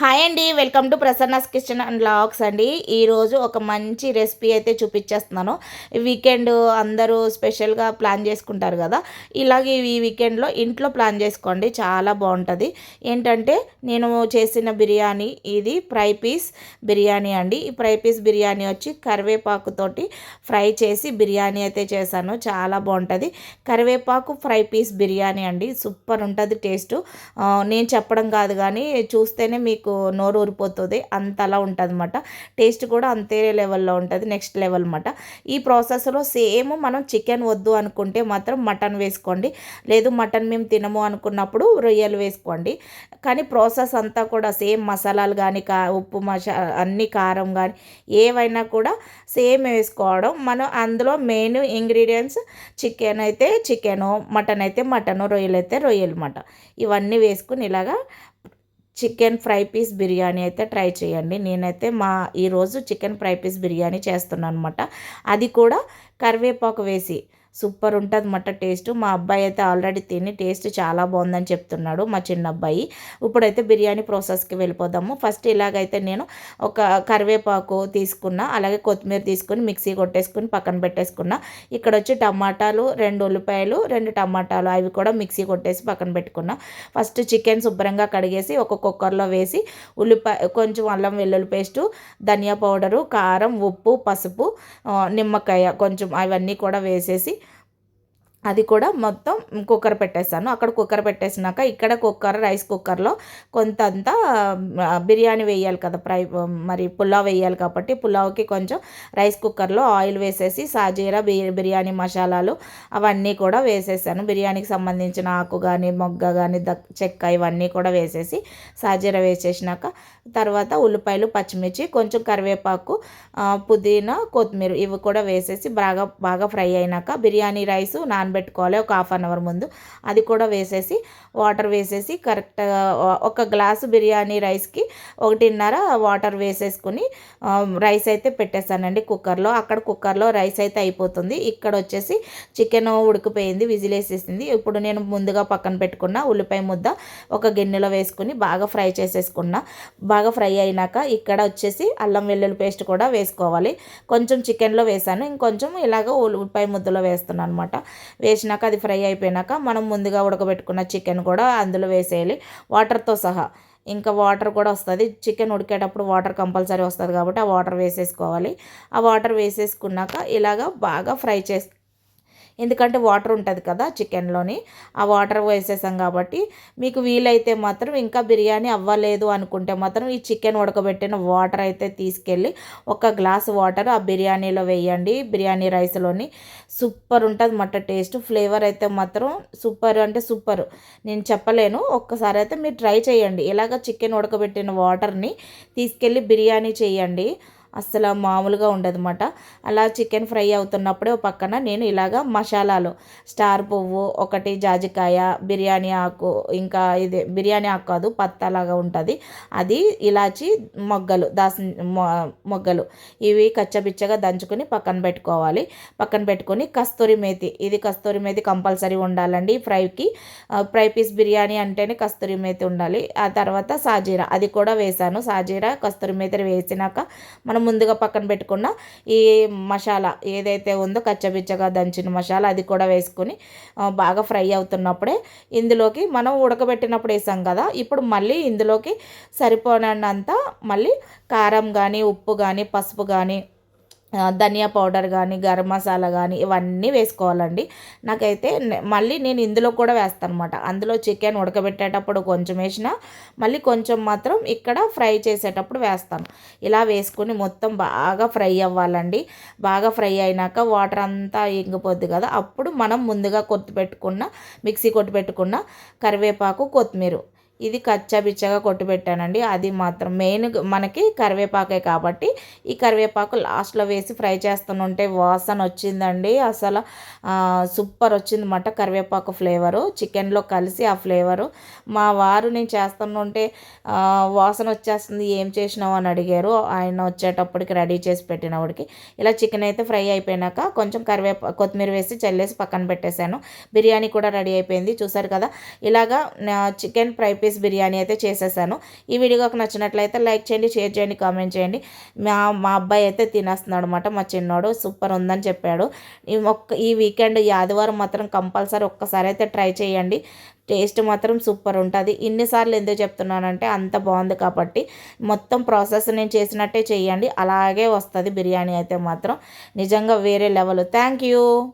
Hi అండి welcome to Prasanna's kitchen and vlogs అండి. ఈరోజు ఒక మంచి రెసిపీ అయితే చూపించేస్తున్నాను. వీకెండ్ అందరూ స్పెషల్గా ప్లాన్ చేసుకుంటారు కదా. ఇలాగే ఈ వీకెండ్లో ఇంట్లో ప్లాన్ చేసుకోండి చాలా బాగుంటుంది. ఏంటంటే నేను చేసిన బిర్యానీ ఇది ఫ్రై పీస్ బిర్యానీ అండి. ఈ ఫ్రై పీస్ బిర్యానీ వచ్చి కరివేపాకుతోటి ఫ్రై చేసి బిర్యానీ అయితే చేశాను. చాలా బాగుంటుంది. కరివేపాకు ఫ్రై పీస్ బిర్యానీ అండి. సూపర్ ఉంటుంది టేస్ట్. నేను చెప్పడం కాదు కానీ చూస్తేనే మీకు నోరు ఊరిపోతుంది అంతలా ఉంటుంది అనమాట టేస్ట్ కూడా అంతే లెవెల్లో ఉంటుంది నెక్స్ట్ లెవెల్ అనమాట ఈ ప్రాసెస్లో సేమ్ మనం చికెన్ వద్దు అనుకుంటే మాత్రం మటన్ వేసుకోండి. లేదు మటన్ మేము తినము అనుకున్నప్పుడు రొయ్యలు వేసుకోండి. కానీ ప్రాసెస్ అంతా కూడా సేమ్ మసాలాలు కానీ కా ఉప్పు మసా అన్ని కారం కానీ ఏవైనా కూడా సేమ్ వేసుకోవడం. మనం అందులో మెయిన్ ఇంగ్రీడియంట్స్ చికెన్ అయితే చికెను మటన్ అయితే మటను రొయ్యలు అయితే రొయ్యలు అన్నమాట. ఇవన్నీ వేసుకుని ఇలాగా చికెన్ ఫ్రై పీస్ బిర్యానీ అయితే ట్రై చేయండి. నేనైతే మా ఈరోజు చికెన్ ఫ్రై పీస్ బిర్యానీ చేస్తున్నాను అనమాట అది కూడా కరివేపాకు వేసి సూపర్ ఉంటుంది అన్నమాట టేస్ట్. మా అబ్బాయి అయితే ఆల్రెడీ తిని టేస్ట్ చాలా బాగుందని చెప్తున్నాడు మా చిన్న అబ్బాయి ఇప్పుడైతే బిర్యానీ ప్రాసెస్కి వెళ్ళిపోదాము. ఫస్ట్ ఇలాగైతే నేను ఒక కరివేపాకు తీసుకున్న అలాగే కొత్తిమీర తీసుకుని మిక్సీ కొట్టేసుకుని పక్కన పెట్టేసుకున్న. ఇక్కడ వచ్చి టమాటాలు రెండు ఉల్లిపాయలు రెండు టమాటాలు అవి కూడా మిక్సీ కొట్టేసి పక్కన పెట్టుకున్న. ఫస్ట్ చికెన్ శుభ్రంగా కడిగేసి ఒక కుక్కర్లో వేసి ఉల్లిపాయ కొంచెం అల్లం వెల్లుల్లి పేస్టు ధనియా పౌడరు కారం ఉప్పు పసుపు నిమ్మకాయ కొంచెం అవన్నీ కూడా వేసేసి అది కూడా మొత్తం కుక్కర్ పెట్టేస్తాను అక్కడ కుక్కర్ పెట్టేసినాక ఇక్కడ కుక్కర్ రైస్ కుక్కర్లో కొంత అంతా బిర్యానీ వేయాలి కదా ఫ్రై మరి పులావ్ వేయాలి కాబట్టి పులావ్కి కొంచెం రైస్ కుక్కర్లో ఆయిల్ వేసేసి సాజీరా బిర్యానీ మసాలాలు అవన్నీ కూడా వేసేసాను. బిర్యానీకి సంబంధించిన ఆకు కానీ మొగ్గ కానీ ద చెక్క ఇవన్నీ కూడా వేసేసి సాజీరా వేసేసినాక తర్వాత ఉల్లిపాయలు పచ్చిమిర్చి కొంచెం కరివేపాకు పుదీనా కొత్తిమీర ఇవి కూడా వేసేసి బాగా బాగా ఫ్రై అయినాక బిర్యానీ రైస్ నానబెట్టుకోవాలి ఒక హాఫ్ అన్ అవర్ ముందు. అది కూడా వేసేసి వాటర్ వేసేసి కరెక్ట్గా ఒక గ్లాసు బిర్యానీ రైస్కి ఒకటిన్నర వాటర్ వేసేసుకుని రైస్ అయితే పెట్టేస్తానండి కుక్కర్లో. అక్కడ కుక్కర్లో రైస్ అయితే అయిపోతుంది. ఇక్కడ వచ్చేసి చికెన్ ఉడికిపోయింది విజిల్ వేసేసింది ఇప్పుడు నేను ముందుగా పక్కన పెట్టుకున్న ఉల్లిపాయ ముద్ద ఒక గిన్నెలో వేసుకుని బాగా ఫ్రై చేసేసుకున్నా. బాగా ఫ్రై అయినాక ఇక్కడ వచ్చేసి అల్లం వెల్లుల్లి పేస్ట్ కూడా వేసుకోవాలి. కొంచెం చికెన్లో వేసాను. ఇంకొంచెం ఇలాగ ఉల్లిపాయ ముద్దలో వేస్తున్నాను అనమాట వేసినాక అది ఫ్రై అయిపోయినాక మనం ముందుగా ఉడకబెట్టుకున్న చికెన్ కూడా అందులో వేసేయాలి. వాటర్తో సహా ఇంకా వాటర్ కూడా వస్తుంది. చికెన్ ఉడికేటప్పుడు వాటర్ కంపల్సరీ వస్తుంది కాబట్టి ఆ వాటర్ వేసేసుకోవాలి. ఆ వాటర్ వేసేసుకున్నాక ఇలాగ బాగా ఫ్రై చేసి ఎందుకంటే వాటర్ ఉంటుంది కదా చికెన్లోని. ఆ వాటర్ వేసేసాం కాబట్టి మీకు వీలైతే మాత్రం ఇంకా బిర్యానీ అవ్వలేదు అనుకుంటే మాత్రం ఈ చికెన్ ఉడకబెట్టిన వాటర్ అయితే తీసుకెళ్ళి ఒక గ్లాస్ వాటర్ ఆ బిర్యానీలో వేయండి. బిర్యానీ రైస్లోని సూపర్ ఉంటుంది మట్ట టేస్ట్ ఫ్లేవర్ అయితే మాత్రం సూపర్ అంటే సూపర్. నేను చెప్పలేను. ఒక్కసారి అయితే మీరు ట్రై చేయండి. ఇలాగ చికెన్ ఉడకబెట్టిన వాటర్ని తీసుకెళ్ళి బిర్యానీ చేయండి. అస్సలు మామూలుగా ఉండదన్నమాట. అలా చికెన్ ఫ్రై అవుతున్నప్పుడే పక్కన నేను ఇలాగా మసాలాలు స్టార్ పువ్వు ఒకటి జాజికాయ బిర్యానీ ఆకు ఇంకా ఇది బిర్యానీ ఆకు కాదు పత్తలాగా ఉంటుంది. అది ఇలాచి మొగ్గలు దాస్ మొగ్గలు. ఇవి కచ్చబిచ్చగా దంచుకొని పక్కన పెట్టుకోవాలి. పక్కన పెట్టుకొని కస్తూరి మేతి ఇది కస్తూరి మేతి కంపల్సరీ ఉండాలండి ఫ్రైకి. ఫ్రై పీస్ బిర్యానీ అంటేనే కస్తూరి మేతి ఉండాలి. ఆ తర్వాత సాజీరా అది కూడా వేసాను. సాజీరా కస్తూరి మేతి వేసినాక మనం ముందుగా పక్కన పెట్టుకున్న ఈ మసాలా ఏదైతే ఉందో కచ్చబిచ్చగా దంచిన మసాలా అది కూడా వేసుకొని బాగా ఫ్రై అవుతున్నప్పుడే ఇందులోకి మనం ఉడకబెట్టినప్పుడు వేసాం కదా ఇప్పుడు మళ్ళీ ఇందులోకి సరిపోనంత మళ్ళీ కారం కానీ ఉప్పు కానీ పసుపు కానీ ధనియా పౌడర్ కానీ గరం మసాలా కానీ ఇవన్నీ వేసుకోవాలండి. నాకైతే మళ్ళీ నేను ఇందులో కూడా వేస్తాను అనమాట అందులో చికెన్ ఉడకబెట్టేటప్పుడు కొంచెం వేసిన మళ్ళీ కొంచెం మాత్రం ఇక్కడ ఫ్రై చేసేటప్పుడు వేస్తాను. ఇలా వేసుకుని మొత్తం బాగా ఫ్రై అవ్వాలండి. బాగా ఫ్రై అయినాక వాటర్ అంతా ఇంగిపోద్ది కదా అప్పుడు మనం ముందుగా కొత్తి పెట్టుకున్న మిక్సీ కొట్టి పెట్టుకున్న కరివేపాకు కొత్తిమీర ఇది కచ్చాబిచ్చగా కొట్టుబెట్టానండి. అది మాత్రం మెయిన్ మనకి కరివేపాకే కాబట్టి ఈ కరివేపాకు లాస్ట్లో వేసి ఫ్రై చేస్తుంటే వాసన వచ్చిందండి. అసలు సూపర్ వచ్చిందన్నమాట కరివేపాకు ఫ్లేవరు చికెన్లో కలిసి ఆ ఫ్లేవరు మా వారు నేను చేస్తుంటే వాసన వచ్చేస్తుంది. ఏం చేసినావు అని అడిగారు. ఆయన వచ్చేటప్పటికి రెడీ చేసి పెట్టినప్పటికి. ఇలా చికెన్ అయితే ఫ్రై అయిపోయినాక కొంచెం కరివేపా కొత్తిమీర వేసి చల్లేసి పక్కన పెట్టేశాను. బిర్యానీ కూడా రెడీ అయిపోయింది. చూసారు కదా? ఇలాగా చికెన్ ఫ్రై పీస్ బిర్యానీ అయితే చేసేసాను. ఈ వీడియోకి నచ్చినట్లయితే లైక్ చేయండి షేర్ చేయండి కామెంట్ చేయండి. మా మా అబ్బాయి అయితే తినేస్తున్నాడు అనమాట మా చిన్నోడు సూపర్ ఉందని చెప్పాడు. ఈ ఒక్క ఈ వీకెండ్ ఈ ఆదివారం మాత్రం కంపల్సరీ ఒక్కసారి అయితే ట్రై చేయండి. టేస్ట్ మాత్రం సూపర్ ఉంటుంది. ఇన్నిసార్లు ఎందుకు చెప్తున్నానంటే అంత బాగుంది కాబట్టి మొత్తం ప్రాసెస్ నేను చేసినట్టే చేయండి. అలాగే వస్తుంది బిర్యానీ అయితే మాత్రం. నిజంగా వేరే లెవెల్. Thank you.